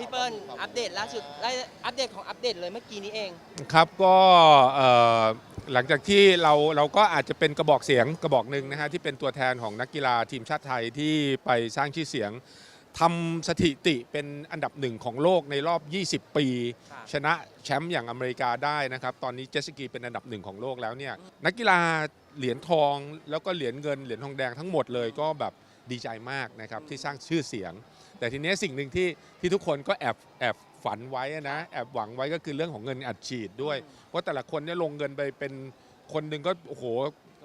พี่เปิ้ลอัปเดตล่าสุดไล่อัปเดตของอัปเดตเลยเมื่อกี้นี้เอง ครับก็เอ่อหลังจากที่เราเราก็อาจจะเป็นกระบอกเสียงกระบอกหนึ่งนะฮะที่เป็นตัวแทนของนักกีฬาทีมชาติไทยที่ไปสร้างชื่อเสียงทำสถิติเป็นอันดับหนึ่งของโลกในรอบ 20 ปีครับชนะแชมป์อย่างอเมริกาได้นะครับ ตอนนี้เจตสกีเป็นอันดับหนึ่งของโลกแล้วเนี่ยนักกีฬาเหรียญทองแล้วก็เหรียญเงินเหรียญทองแดงทั้งหมดเลยก็แบบดีใจมากนะครับที่สร้างชื่อเสียง แต่ทีนี้สิ่งหนึ่งที่ที่ทุกคนก็แอบแอบฝันไว้นะแอบหวังไว้ก็คือเรื่องของเงินอัดฉีดด้วย เพราะแต่ละคนเนี่ยลงเงินไปเป็นคนหนึ่งก็โอ้โห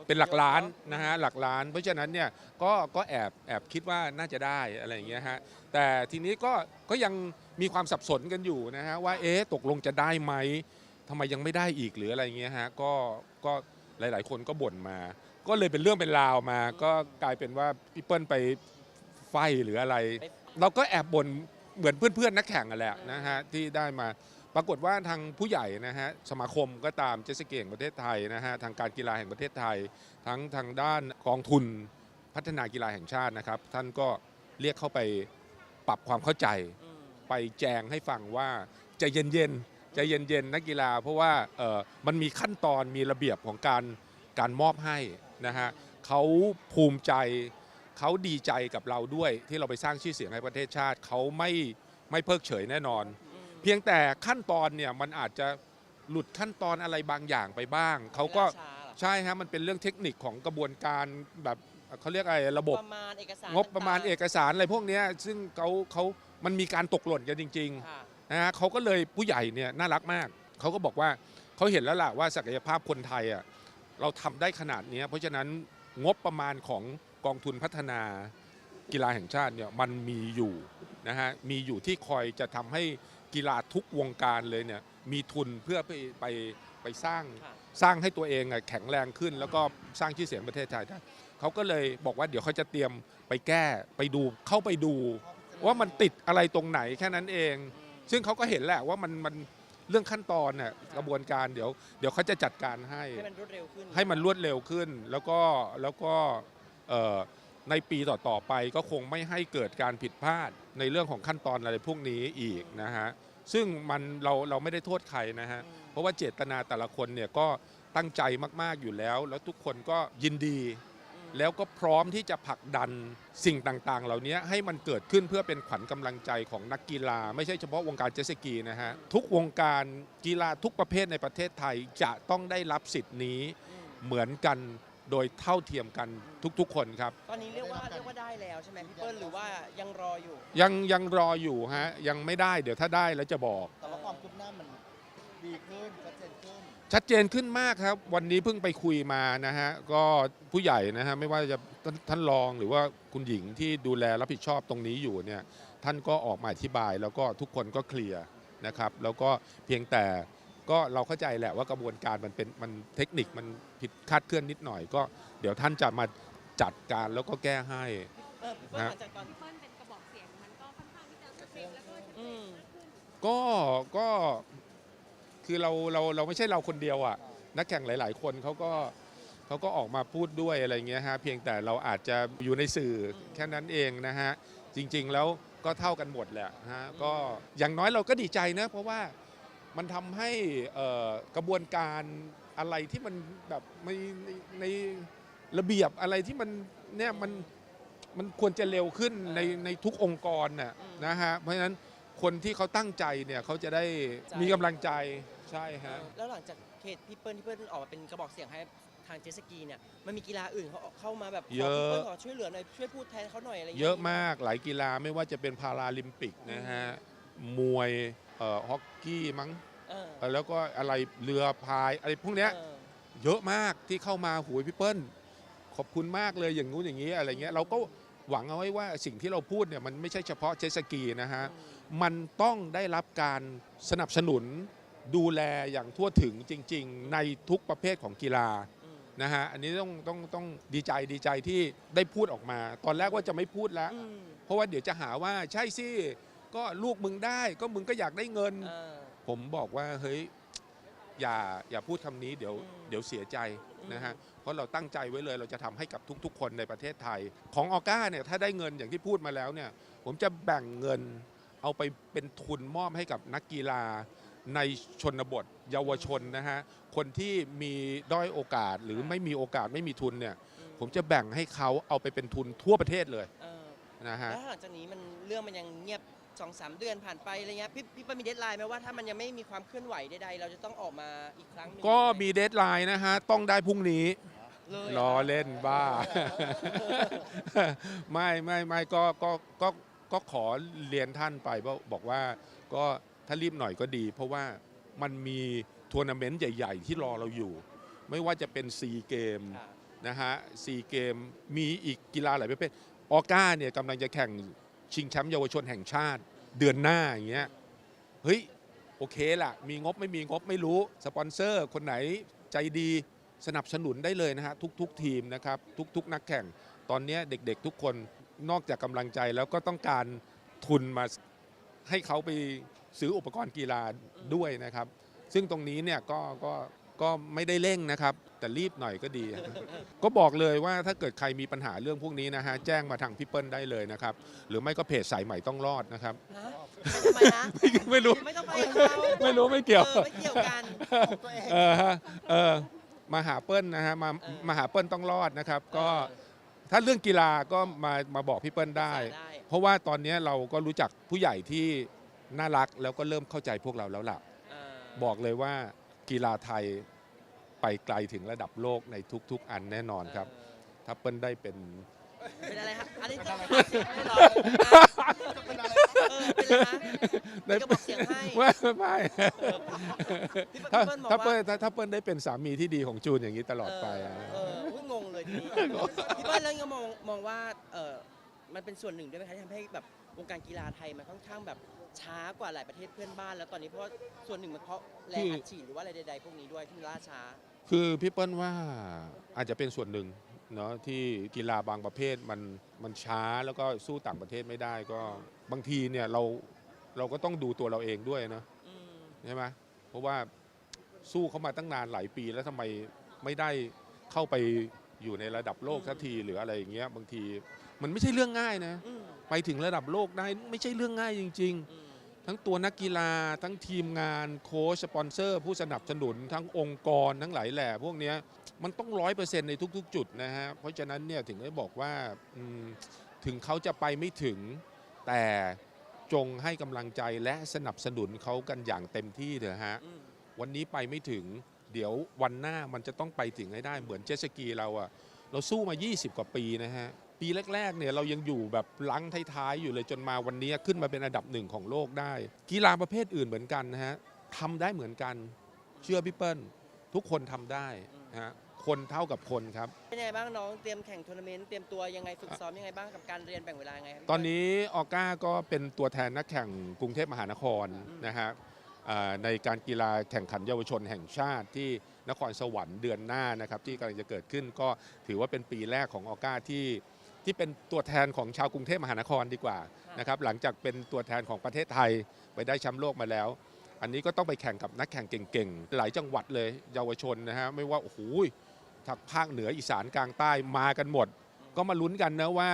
เป็นหลักล้านนะฮะหลักล้าน เพราะฉะนั้นเนี่ยก็ก็แอบแอบคิดว่าน่าจะได้อะไรอย่างเงี้ยฮะแต่ทีนี้ก็ก็ยังมีความสับสนกันอยู่นะฮะว่าเอ๊ะตกลงจะได้ไหมทำไมยังไม่ได้อีกหรืออะไรเงี้ยฮะก็ก็หลาย ๆ คนก็บ่นมา ก็เลยเป็นเรื่องเป็นราวมา ก็กลายเป็นว่าพี่เปิ้ลไปไฟหรืออะไร เราก็แอบบ่นเหมือนเพื่อนๆนักแข่งกันแหละนะฮะที่ได้มาปรากฏว่าทางผู้ใหญ่นะฮะสมาคมก็ตามเจตสกีแห่งประเทศไทยนะฮะทางการกีฬาแห่งประเทศไทย ทั้งทางด้านกองทุนพัฒนากีฬาแห่งชาตินะครับ ท่านก็เรียกเข้าไปปรับความเข้าใจ ไปแจงให้ฟังว่าใจเย็นๆใจเย็นๆนักกีฬา เพราะว่าเออมันมีขั้นตอนมีระเบียบของการการมอบให้นะฮะเขาภูมิใจ เขาดีใจกับเราด้วยที่เราไปสร้างชื่อเสียงให้ประเทศชาติเขาไม่ไม่เพิกเฉยแน่นอนอืมเพียงแต่ขั้นตอนเนี่ยมันอาจจะหลุดขั้นตอนอะไรบางอย่างไปบ้าง เขาก็ล่ช้าเหรอใช่ฮะมันเป็นเรื่องเทคนิคของกระบวนการแบบเขาเรียกอะไรระบบประมาณเอกสารงบประมาณต่งๆเอกสารอะไรพวกเนี้ยซึ่งเขาเขามันมีการตกหล่นกันจริงค่ะๆนะฮะเขาก็เลยผู้ใหญ่เนี่ยน่ารักมาก เขาก็บอกว่าเขาเห็นแล้วล่ะว่าศักยภาพคนไทยอะเราทำได้ขนาดเนี้ยเพราะฉะนั้นงบประมาณของ กองทุนพัฒนากีฬาแห่งชาติเนี่ยมันมีอยู่นะฮะมีอยู่ที่คอยจะทำให้กีฬาทุกวงการเลยเนี่ยมีทุนเพื่อไปไปไปสร้างค่ะสร้างให้ตัวเองอะแข็งแรงขึ้น แล้วก็สร้างชื่อเสียงประเทศไทยได้เขาก็เลยบอกว่าเดี๋ยวเขาจะเตรียมไปแก้ไปดูเข้าไปดู ว่ามันติดอะไรตรงไหนแค่นั้นเอง ซึ่งเขาก็เห็นแหละว่ามันมันเรื่องขั้นตอนน่ะกระบวนการเดี๋ยวเดี๋ยวเขาจะจัดการให้ให้มันรวดเร็วขึ้นให้มันรวดเร็วขึ้นแล้วก็แล้วก็เอ่อ ในปีต่อๆไปก็คงไม่ให้เกิดการผิดพลาดในเรื่องของขั้นตอนอะไรพวกนี้อีกนะฮะซึ่งมันเราเราไม่ได้โทษใครนะฮะอืมเพราะว่าเจตนาแต่ละคนเนี่ยก็ตั้งใจมากๆอยู่แล้ว แล้วทุกคนก็ยินดีอืมแล้วก็พร้อมที่จะผลักดันสิ่งต่างๆ เหล่านี้ให้มันเกิดขึ้นเพื่อเป็นขวัญกำลังใจของนักกีฬา ไม่ใช่เฉพาะวงการเจตสกีนะฮะทุกวงการกีฬาทุกประเภทในประเทศไทยจะต้องได้รับสิทธิ์นี้อืมเหมือนกัน โดยเท่าเทียมกันทุกๆ คนครับ ตอนนี้เรียกว่าเรียกว่าได้แล้วใช่ไหมพี่เปิ้ลหรือว่ายังรออยู่ ยังยังรออยู่ฮะยังไม่ได้เดี๋ยวถ้าได้แล้วจะบอก แต่ว่าความคืบหน้ามันดีขึ้นชัดเจนขึ้น ชัดเจนขึ้นมากครับ วันนี้เพิ่งไปคุยมานะฮะก็ผู้ใหญ่นะฮะไม่ว่าจะท่านท่านรองหรือว่าคุณหญิงที่ดูแลรับผิดชอบตรงนี้อยู่เนี่ยท่านก็ออกมาอธิบายแล้วก็ทุกคนก็เคลียร์นะครับ แล้วก็เพียงแต่ ก็เราเข้าใจแหละว่ากระบวนการมันเป็นมันเทคนิคมันผิดคาดเคลื่อนนิดหน่อยก็ เดี๋ยวท่านจะมาจัดการแล้วก็แก้ให้ เออพี่เปิ้ลหนะลังจากตอนเปิ้ลเป็นกระบอกเสียงมันก็ค่อนข้างที่จะสเปกแล้วก็ชัดเจอืนมก็ก็คือเราเราเราไม่ใช่เราคนเดียวอะ นักแข่งหลาย ๆ คนเขาก็เขาก็ออกมาพูดด้วยอะไรเงี้ยฮะเพียงแต่เราอาจจะอยู่ในสื่อแค่นั้นเองนะฮะ จริง ๆ แล้วก็เท่ากันหมดแหละฮะก็อย่างน้อยเราก็ดีใจนะเพราะว่า มันทำให้เอ่อกระบวนการอะไรที่มันแบบในในในระเบียบอะไรที่มันเนี่ยมันมันควรจะเร็วขึ้นในในทุกองค์กรน่ะนะฮะเพราะฉะนั้นคนที่เขาตั้งใจเนี่ยเขาจะได้มีกำลังใจใช่ฮะแล้วหลังจากเคสพี่เปิ้ลที่เปิ้ลออกมาเป็นกระบอกเสียงให้ทางเจตสกีเนี่ยมันมีกีฬาอื่นเขาเข้ามาแบบขเยออะพี่เปิ้ลขอช่วยเหลือหน่อยช่วยพูดแทนเขาหน่อยอะไรางงี้เยอะมากหลายกีฬาไม่ว่าจะเป็นพาราลิมปิกนะฮะมวยเอ่อฮอกกี้มั้ง เออเอ่อแล้วก็อะไรเรือพายอะไรพวกเนี้ยเออเยอะมากที่เข้ามาหูยพี่เปิ้ลขอบคุณมากเลยอย่างงู้นอย่างนี้อะไรเงี้ยเราก็หวังเอาไว้ว่าสิ่งที่เราพูดเนี่ยมันไม่ใช่เฉพาะเจตสกีนะฮะมันต้องได้รับการสนับสนุนดูแลอย่างทั่วถึงจริง ๆ ในทุกประเภทของกีฬาอืมนะฮะอันนี้ต้องต้องต้องดีใจดีใจที่ได้พูดออกมา ตอนแรกว่าจะไม่พูดแล้วอืมเพราะว่าเดี๋ยวจะหาว่าใช่สิก็ลูกมึงได้ก็มึงก็อยากได้เงิน เออ ผมบอกว่าเฮ้ยอย่าอย่าพูดคำนี้เดี๋ยวอืมเดี๋ยวเสียใจอืมนะฮะเพราะเราตั้งใจไว้เลยเราจะทำให้กับทุก ๆ คนในประเทศไทย ของออก้าเนี่ยถ้าได้เงินอย่างที่พูดมาแล้วเนี่ยผมจะแบ่งเงินเอาไปเป็นทุนมอบให้กับนักกีฬาในชนบทเยาวชนนะฮะคนที่มีด้อยโอกาสหรือไม่มีโอกาสไม่มีทุนเนี่ยอืมผมจะแบ่งให้เขาเอาไปเป็นทุนทั่วประเทศเลยเออนะฮะแล้วหลังจากนี้มันเรื่องมันยังเงียบ สองสามเดือนผ่านไปอะไรเงี้ยพี่พี่เปิ้ลมีเดทไลน์ไหมว่าถ้ามันยังไม่มีความเคลื่อนไหวใดๆเราจะต้องออกมาอีกครั้งหนึ่งก็มีเดทไลน์นะฮะ ต้องได้พรุ่งนี้เลยล้อเล่นบ้า ไม่ไม่ไม่ก็ก็ก็ก็ขอเรียนท่านไปว่าบอกว่าก็ถ้ารีบหน่อยก็ดี เพราะว่ามันมีทัวร์นาเมนต์ใหญ่ ๆ ที่รอเราอยู่ ไม่ว่าจะเป็นซีเกมค่ะนะฮะซีเกมมีอีกกีฬาหลายประเภทออก้าเนี่ยกำลังจะแข่งชิงแชมป์เยาวชนแห่งชาติ เดือนหน้าอย่างเงี้ยเฮ้ยโอเคล่ะ มีงบไม่มีงบไม่รู้สปอนเซอร์ คนไหนใจดีสนับสนุนได้เลยนะฮะ ทุก ๆ ทีมนะครับ ทุก ๆ นักแข่ง ตอนเนี้ยเด็กๆ ทุกคนนอกจากกำลังใจแล้วก็ต้องการทุนมาให้เขาไปซื้ออุปกรณ์กีฬาด้วยนะครับ ซึ่งตรงนี้เนี่ยก็ก็ ก็ไม่ได้เร่งนะครับ แต่รีบหน่อยก็ดี ก็บอกเลยว่าถ้าเกิดใครมีปัญหาเรื่องพวกนี้นะฮะแจ้งมาทางพี่เปิ้ลได้เลยนะครับ หรือไม่ก็เพจสายใหม่ต้องรอดนะครับฮะทำไมนะ ไม่รู้ ไม่ต้องไปกับเขาไม่รู้ไม่เกี่ยว ออไม่เกี่ยวกันของตัวเองเออฮะเออมาหาเปิ้ลนะฮะมาเออ มาหาเปิ้ลต้องรอดนะครับ ก็เออถ้าเรื่องกีฬาก็มามาบอกพี่เปิ้ลได้ ได้เพราะว่าตอนนี้เราก็รู้จักผู้ใหญ่ที่น่ารักแล้วก็เริ่มเข้าใจพวกเราแล้วล่ะ เออบอกเลยว่า กีฬาไทยไปไกลถึงระดับโลกในทุก ๆ อันแน่นอนครับ ถ้าเปิ้ลได้เป็นเออเป็นอะไรครับอันนี้จะไม่หรอจะเป็นอะไรเออเป็นอะไรนะเป็นกระบอกเสียงให้ ไม่ไม่พี่ถ้าเปิ้ลบอกถ้าเปิ้ว่าลถ้าถ้าเปิ้ลได้เป็นสามีที่ดีของจูนอย่างนี้ตลอดไปอะเอออุ๊ยงงเลยทีนี้พี่เปิ้ลแล้วยังมองมองว่าเออมันเป็นส่วนหนึ่งด้วยไหมคะที่ทำให้แบบ วงการกีฬาไทยมันค่อนข้างแบบช้ากว่าหลายประเทศเพื่อนบ้าน แล้วตอนนี้เพราะว่าส่วนหนึ่งมันเพราะแรงอัดฉีดหรือว่าอะไรใดๆพวกนี้ด้วยที่มันล่าช้า คือพี่เปิ้ลว่าอาจจะเป็นส่วนหนึ่งเนาะที่กีฬาบางประเภทมันมันช้าแล้วก็สู้ต่างประเทศไม่ได้ก็บางทีเนี่ยเราเราก็ต้องดูตัวเราเองด้วยเนาะอืม ใช่ไหมเพราะว่าสู้เขามาตั้งนานหลายปีแล้วทำไมไม่ได้เข้าไปอยู่ในระดับโลกสักทีหรืออะไรอย่างเงี้ยบางทีมันไม่ใช่เรื่องง่ายนะ อืม ไปถึงระดับโลกได้ไม่ใช่เรื่องง่ายจริงๆอืมทั้งตัวนักกีฬาทั้งทีมงานโค้ชสปอนเซอร์ ผู้สนับสนุนทั้งองค์กรทั้งหลายแหล่พวกเนี้ยมันต้องร้อยเปอร์เซ็นต์ในทุก ๆ จุดนะฮะเพราะฉะนั้นเนี่ยถึงได้บอกว่าอืมถึงเขาจะไปไม่ถึงแต่จงให้กำลังใจและสนับสนุนเขากันอย่างเต็มที่เถอะฮะอืมวันนี้ไปไม่ถึงเดี๋ยววันหน้ามันจะต้องไปถึงให้ได้เหมือนเจตสกีเราอะเราสู้มา 20 กว่าปีนะฮะ ปีแรกๆเนี่ยเรายังอยู่แบบลังท้ายๆอยู่เลยจนมาวันนี้ขึ้นมาเป็นอันดับหนึ่งของโลกได้ กีฬาประเภทอื่นเหมือนกันนะฮะทำได้เหมือนกันเชื่อพี่เปิ้ลทุกคนทำได้นะฮะคนเท่ากับคนครับเป็นยังไงบ้างน้องเตรียมแข่งทัวร์นาเมนต์เตรียมตัวยังไงฝึกซ้อมยังไงบ้างกับการเรียนแบ่งเวลายังไงครับตอนนี้ออก้าก็เป็นตัวแทนนักแข่งกรุงเทพมหานครนะฮะอ่าในการกีฬาแข่งขันเยาวชนแห่งชาติที่นครสวรรค์เดือนหน้านะครับที่กำลังจะเกิดขึ้นก็ถือว่าเป็นปีแรกของออก้าที่ ที่เป็นตัวแทนของชาวกรุงเทพมหานครดีกว่านะครับหลังจากเป็นตัวแทนของประเทศไทยไปได้แชมป์โลกมาแล้ว อันนี้ก็ต้องไปแข่งกับนักแข่งเก่งๆ หลายจังหวัดเลยเยาวชนนะฮะไม่ว่าโอ้โหทางภาคเหนืออีสานกลางใต้มากันหมด ก็มาลุ้นกันนะว่า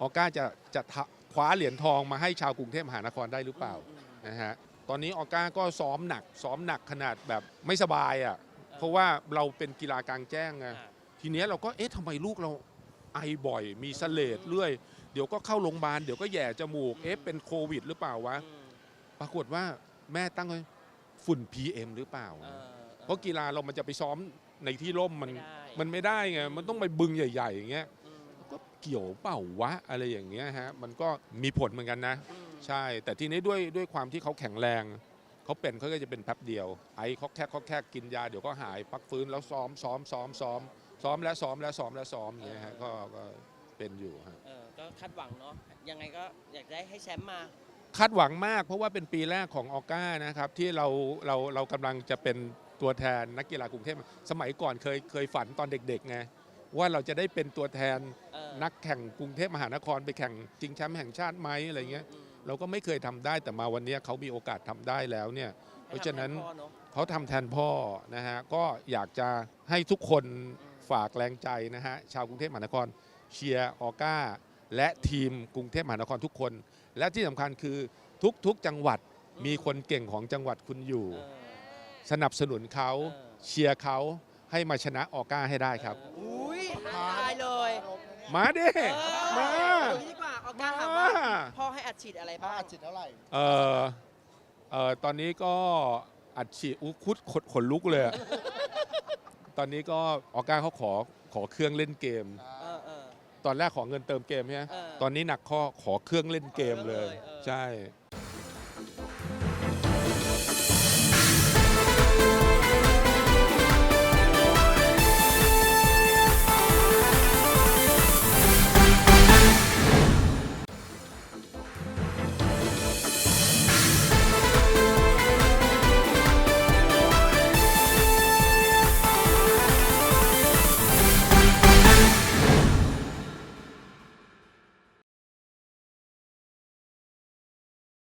ออก้าจะจะทะคว้าเหรียญทองมาให้ชาวกรุงเทพมหานครได้หรือเปล่าอืมนะฮะตอนนี้ออก้าก็ซ้อมหนัก ซ้อมหนักขนาดแบบไม่สบายอะเพราะว่าเราเป็นกีฬากลางแจ้งไงอ่าทีเนี้ยเราก็เอ๊ะทำไมลูกเรา ไอบ่อย มีเสเลดเรื่อย เดี๋ยวก็เข้าโรงพยาบาลเดี๋ยวก็แหย่จมูกเอ๊ะเป็นโควิด หรือเปล่าวะอืมปรากฏว่าแม่ตั้งไว้ฝุ่น PM หรือเปล่าเออเพราะกีฬาเรามันจะไปซ้อมในที่ร่มมันไม่ได้มันไม่ได้ไงมันต้องไปบึงใหญ่ๆอย่างเงี้ยอืมก็เกี่ยวเปล่าวะอะไรอย่างเงี้ยฮะมันก็มีผลเหมือนกันนะอืมใช่ แต่ทีนี้ด้วยด้วยความที่เขาแข็งแรงเขาเป็นเขาก็จะเป็นแป๊บเดียว ไอ้เขาแค่เขาแค่กินยาเดี๋ยวก็หายพักฟื้นแล้วซ้อมซ้อมซ้อมซ้อม ซ้อมแล้วซ้อมแล้วซ้อมแล้วซ้อมอย่างเงี้ยฮะก็ก็เป็นอยู่ฮะ เออก็คาดหวังเนาะยังไงก็อยากได้ให้แชมป์มา คาดหวังมากเพราะว่าเป็นปีแรกของออก้านะครับ ที่เราเราเรากำลังจะเป็นตัวแทนนักกีฬากรุงเทพสมัยก่อนเคยเคยฝันตอนเด็กๆไงว่าเราจะได้เป็นตัวแทนเออนักแข่งกรุงเทพมหานครไปแข่งชิงแชมป์แห่งชาติไหมอะไรเงี้ย อืมเราก็ไม่เคยทำได้แต่มาวันนี้เขามีโอกาสทำได้แล้วเนี่ย เพราะฉะนั้น ให้ทำให้พ่อเอะ เขาทำแทนพ่อนะฮะก็อยากจะให้ทุกคน ฝากแรงใจนะฮะชาวกรุงเทพมหานครเชียร์ออก้าและทีมกรุงเทพมหานครทุกคน และที่สำคัญคือทุกทุกจังหวัดมีคนเก่งของจังหวัดคุณอยู่เออสนับสนุนเขาเออเชียร์เขาให้มาชนะออก้าให้ได้ครับ อุ้ยท้าทายเลยมาดิเออมาเอางี้ดีกว่าเอาการถามว่ามาพ่อให้อัดฉีดอะไรป้าบ้างอัดฉีดเท่าไหร่ เออเออตอนนี้ก็อัดฉีดอู้คุดขนขนลุกเลยอะ ตอนนี้ก็ออก้าเขาขอขอเครื่องเล่นเกม เออเออ ตอนแรกขอเงินเติมเกมใช่ไหมเออตอนนี้หนักข้อขอเครื่องเล่นเกมเลย เออ ใช่